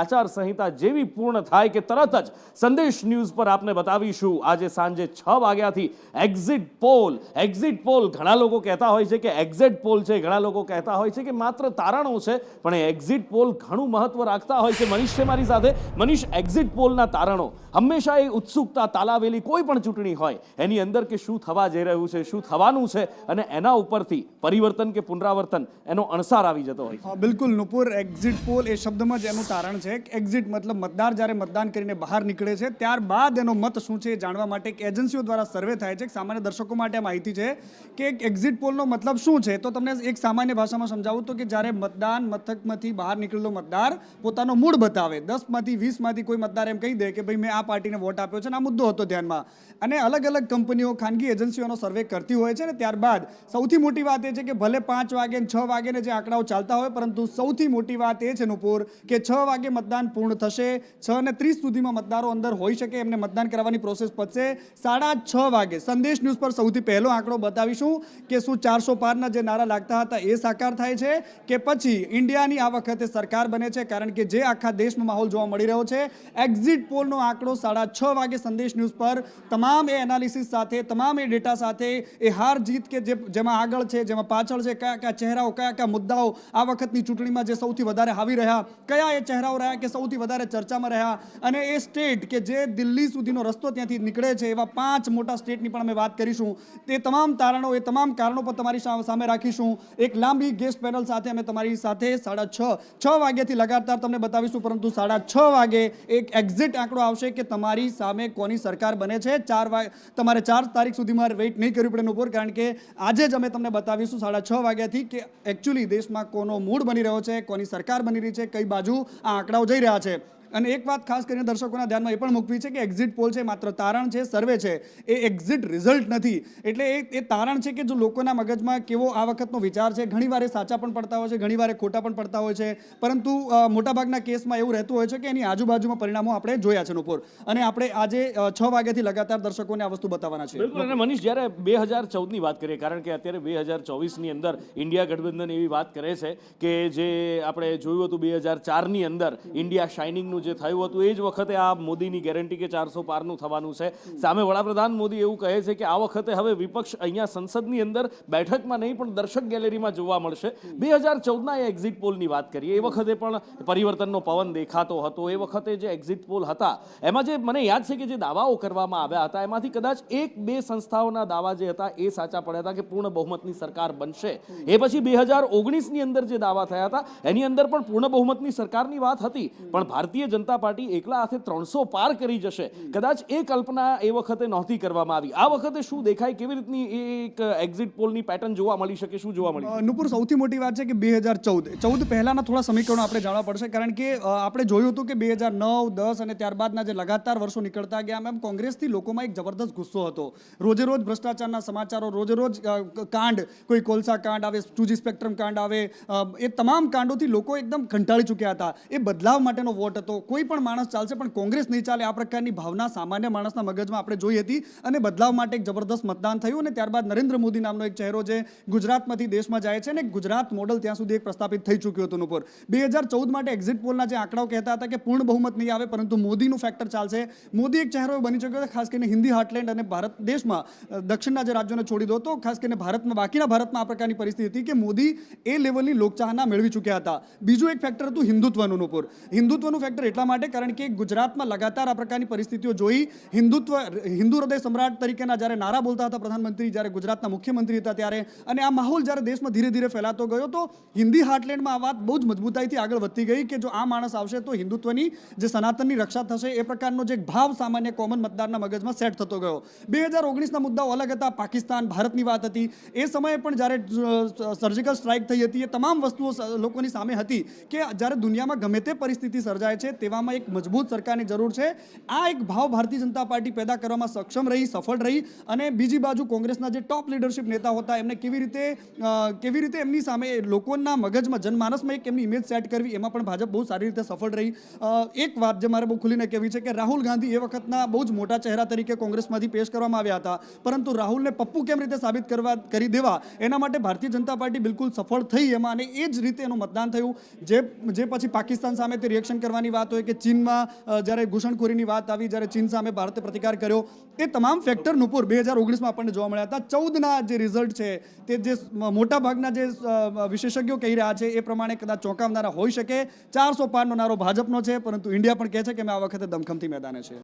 આચાર સંહિતા જેવી પૂર્ણ થાય કે તરત જ સંદેશ ન્યૂઝ પર આપને બતાવીશું. આજે સાંજે છ વાગ્યાથી એક્ઝિટ પોલ એક્ઝિટ પોલ ઘણા લોકો કહેતા હોય છે કે એક્ઝિટ પોલ છે, ઘણા લોકો કહેતા હોય છે કે માત્ર તારણો છે, પણ એ એક્ઝિટ પોલ ઘણું મહત્વ રાખતા હોય છે. મનીષ છે મારી સાથે. મનીષ એક્ઝિટ પોલના તારણો. હંમેશા એ ઉત્સુકતા તાલાવેલી કોઈ પણ ચૂંટણી હોય, એની અંદર કે શું થવા જઈ રહ્યું છે, શું થવાનું છે, અને એના ઉપરથી પરિવર્તન કે પુનરાવર્તન એનો અણસાર આવી જતો હોય બિલકુલ. નુપુર એક્ઝિટ પોલ એ શબ્દમાં જ એનું તારણ છે. એક્ઝિટ મતલબ મતદાર જ્યારે મતદાન કરીને બહાર નીકળે છે, ત્યારબાદ એનો મત શું છે એ જાણવા માટે એક એજન્સીઓ દ્વારા સર્વે થાય છે. સામાન્ય દર્શકો માટે માહિતી છે કે એક એક્ઝિટ પોલનો મતલબ શું છે? તો તમને એક સામાન્ય ભાષામાં સમજાવું તો કે જ્યારે મતદાન મથકમાંથી બહાર નીકળેલો મતદાર પોતાનો મૂળ બતાવે, દસમાંથી વીસમાંથી કોઈ મતદાર એમ કહી દે કે ભાઈ, મેં આ પાર્ટીને વોટ આપ્યો છે અને આ મુદ્દો હતો ધ્યાનમાં. અને અલગ અલગ કંપનીઓ, ખાનગી એજન્સીઓનો સર્વે કરતી હોય છે ને ત્યારબાદ સૌથી મોટી વાત એ છે કે ભલે પાંચ વાગે છ વાગે જે આંકડાઓ ચાલતા હોય, પરંતુ સૌથી મોટી વાત એ છે નુપુર કે છ વાગે મતદાન પૂર્ણ થશે. છ ને ત્રીસ સુધીમાં મતદારો અંદર હોઈ શકે, એમને મતદાન કરવાની પ્રોસેસ પતશે. સાડા છ વાગે સંદેશ ન્યૂઝ પર સૌથી પહેલો આંકડો બતાવીશું કે શું ચારસો પારના જે નારા લાગતા હતા એ સાકાર થાય છે કે પછી ઇન્ડિયાની આ વખતે સરકાર બને છે? કારણ કે જે આખા દેશમાં માહોલ જોવા મળી રહ્યો છે એક્ઝિટ પોલનો આંકડો સાડા છ વાગે સંદેશ ન્યૂઝ પર તમામ એ એનાલિસિસ સાથે, તમામ એ ડેટા સાથે, એ હાર જીત કે જેમાં આગળ છે, જેમાં પાછળ છે કયા કયા ચહેરાઓ કયા કયા મુદ્દાઓ આ વખતની ચૂંટણીમાં જે સૌથી વધારે આવી રહ્યા, કયા એ ચહેરાઓ રહ્યા કે સૌથી વધારે ચર્ચામાં રહ્યા અને એ સ્ટેટ કે જે દિલ્હી સુધીનો રસ્તો ત્યાંથી નીકળે છે, એવા પાંચ મોટા સ્ટેટની પણ અમે વાત કરીશું. તે તમામ તારણો, એ તમામ કારણો પર તમારી સામે રાખીશું. એક લાંબી ગેસ્ટ પેનલ સાથે અમે તમારી સાથે સાડા છ છ વાગ્યાથી લગાતાર તમને બતાવીશું, પરંતુ સાડા છ વાગે એક એક્ઝિટ આંકડો આવશે કે તમારી સામે કોની સરકાર બને છે. ચાર વાગ, તમારે ચાર તારીખ સુધીમાં વેઇટ નહીં કરવી પડે ઉપર, કારણ કે આજે જ અમે તમને બતાવીશું સાડા છ વાગ્યાથી કે એકચ્યુઅલી દેશમાં કોનો મૂડ બની રહ્યો છે, કોની સરકાર બની રહી છે, કઈ બાજુ આ આંકડાઓ જઈ રહ્યા છે. અને એક વાત ખાસ કરીને દર્શકોના ધ્યાનમાં એ પણ મૂકવી છે કે એક્ઝિટ પોલ છે માત્ર તારણ છે સર્વે છે, એ એક્ઝિટ રિઝલ્ટ નથી. એટલે એ એ તારણ છે કે જો લોકોના મગજમાં કેવો આ વખતનો વિચાર છે? ઘણીવાર એ સાચા પણ પડતા હોય છે ઘણીવાર ખોટા પણ પડતા હોય છે. પરંતુ મોટાભાગના કેસમાં એવું રહેતું હોય છે કે એની આજુબાજુમાં પરિણામો આપણે જોયા છે ઉપર અને આપણે આજે છ વાગ્યાથી લગાતાર દર્શકોને આ વસ્તુ બતાવવાના છે બિલકુલ. અને મનીષ, જ્યારે બે હજાર ચૌદની વાત કરીએ, કારણ કે અત્યારે બે હજાર ચોવીસની અંદર ઇન્ડિયા ગઠબંધન એવી વાત કરે છે કે જે આપણે જોયું હતું બે હજાર ચારની અંદર ઇન્ડિયા શાઇનિંગનું જે થયું હતું, એ જ વખતે આ મોદીની ગેરંટી કે ચારસો પારનું થવાનું છે. સામે વડાપ્રધાન મોદી એવું કહે છે કે આ વખતે હવે વિપક્ષ અહીંયા સંસદની અંદર બેઠકમાં નહીં, પણ દર્શક ગેલેરીમાં જોવા મળશે. બે હજાર ચૌદના એ એક્ઝિટ પોલની વાત કરીએ. એ વખતે પણ પરિવર્તનનો પવન દેખાતો હતો. એ વખતે જે એક્ઝિટ પોલ હતા, એમાં જે મને યાદ છે કે જે દાવાઓ કરવામાં આવ્યા હતા, એમાંથી કદાચ એક, બે સંસ્થાઓના દાવા જે હતા, એ સાચા પડ્યા હતા કે પૂર્ણ બહુમતની સરકાર બનશે. એ પછી બે હજાર ઓગણીસની અંદર જે દાવા થયા હતા, એની અંદર પણ પૂર્ણ બહુમતની સરકારની વાત હતી. પણ ભારતીય જનતા પાર્ટી એકલા હાથે ત્રણસો પાર કરી જશે. કદાચ એ કલ્પના એ વખતે નહોતી કરવામાં આવી. આ વખતે શું દેખાય? કેવી રીતની એક એક્ઝિટ પોલની પેટર્ન જોવા મળી શકે? શું જોવા મળી નુપુર, સૌથી મોટી વાત છે કે બે હજાર ચૌદ. ચૌદ પહેલાના થોડા સમીકરણો આપણે જાણવા પડશે. કારણ કે આપણે જોયું હતું કે બે હજાર નવ, દસ અને ત્યારબાદના જે લગાતાર વર્ષો નીકળતા ગયા એમ કોંગ્રેસથી લોકોમાં એક જબરદસ્ત ગુસ્સો હતો. રોજે રોજ ભ્રષ્ટાચારના સમાચારો રોજે રોજ કાંડ, કોઈ કોલસા કાંડ આવે ટુજી સ્પેક્ટ્રમ કાંડ આવે એ તમામ કાંડોથી લોકો એકદમ કંટાળી ચૂક્યા હતા. એ બદલાવ માટેનો વોટ હતો. કોઈ પણ માણસ ચાલશે, પણ કોંગ્રેસ નહીં ચાલે. આ પ્રકારની ભાવના સામાન્ય માણસના મગજમાં આપણે જોઈ હતી અને બદલાવ માટે એક જબરદસ્ત મતદાન થયું અને ત્યારબાદ નરેન્દ્ર મોદી નામનો એક ચહેરો જે ગુજરાતમાંથી દેશમાં જાય છે અને ગુજરાત મોડલ ત્યાં સુધી એક પ્રસ્થાપિત થઈ ચૂક્યું હતું ઉપર. બે માટે એક્ઝિટ પોલના જે આંકડાઓ કહેતા હતા કે પૂર્ણ બહુમત નહીં આવે, પરંતુ મોદીનું ફેક્ટર ચાલશે. મોદી એક ચહેરો બની ચૂક્યો છે ખાસ કરીને હિન્દી હાર્ટલેન્ડ અને ભારત દેશમાં દક્ષિણના જે રાજ્યોને છોડી દો તો ખાસ કરીને ભારતમાં, બાકીના ભારતમાં આ પ્રકારની પરિસ્થિતિ હતી કે મોદી એ લેવલની લોકચાહના મેળવી ચૂક્યા હતા. બીજું એક ફેક્ટર હતું હિન્દુત્વનું ઉપર. હિન્દુત્વનું ફેક્ટર એટલા માટે કારણ કે ગુજરાતમાં લગાતાર આ પ્રકારની પરિસ્થિતિઓ જોઈ હિન્દુત્વ, હિન્દુ હૃદય સમ્રાટ તરીકેના જ્યારે નારા બોલતા હતા પ્રધાનમંત્રી, જ્યારે ગુજરાતના મુખ્યમંત્રી હતા ત્યારે અને આ માહોલ જ્યારે દેશમાં ધીરે ધીરે ફેલાતો ગયો, તો હિન્દી હાર્ટલેન્ડમાં આ વાત બહુ જ મજબૂતાઈથી આગળ વધતી ગઈ કે જો આ માણસ આવશે તો હિન્દુત્વની જે સનાતનની રક્ષા થશે એ પ્રકારનો જે ભાવ સામાન્ય કોમન મતદારના મગજમાં સેટ થતો ગયો. બે હજાર ઓગણીસના મુદ્દાઓ અલગ હતા, પાકિસ્તાન, ભારતની વાત હતી. એ સમયે પણ જ્યારે સર્જિકલ સ્ટ્રાઇક થઈ હતી, એ તમામ વસ્તુઓ લોકોની સામે હતી કે જ્યારે દુનિયામાં ગમે તે પરિસ્થિતિ સર્જાય છે તેવામાં એક મજબૂત સરકારની જરૂર છે. આ એક ભાવ ભારતીય જનતા પાર્ટી પેદા કરવામાં સક્ષમ રહી, સફળ રહી અને બીજી બાજુ કોંગ્રેસના જે ટોપ લીડરશિપ નેતા હતા, એમને કેવી રીતે કેવી રીતે એમની સામે લોકોના મગજમાં, જનમાનસમાં એક એમની ઇમેજ સેટ કરવી, એમાં પણ ભાજપ બહુ સારી રીતે સફળ રહી. એક વાત જે મારે બહુ ખુલીને કહેવી છે કે રાહુલ ગાંધી એ વખતના બહુ જ મોટા ચહેરા તરીકે કોંગ્રેસમાંથી પેશ કરવામાં આવ્યા હતા. પરંતુ રાહુલને પપ્પુ કેમ રીતે સાબિત કરવા, કરી દેવા, એના માટે ભારતીય જનતા પાર્ટી બિલકુલ સફળ થઈ, એમાં અને એ જ રીતે એનું મતદાન થયું. જે જે પછી પાકિસ્તાન સામે તે રિએક્શન કરવાની વાત વાત હોય કે ચીનમાં જ્યારે ઘૂસણખોરીની વાત આવી, જ્યારે ચીન સામે ભારતે પ્રતિકાર કર્યો, એ તમામ ફેક્ટર નુપુર બે હજાર ઓગણીસમાં આપણને જોવા મળ્યા હતા. ચૌદના જે રિઝલ્ટ છે, તે જે મોટા ભાગના જે વિશેષજ્ઞો કહી રહ્યા છે, એ પ્રમાણે કદાચ ચોંકાવનારા હોઈ શકે. ચારસો પારનો નારો ભાજપનો છે, પરંતુ ઇન્ડિયા પણ કહે છે કે અમે આ વખતે દમખમથી મેદાને છે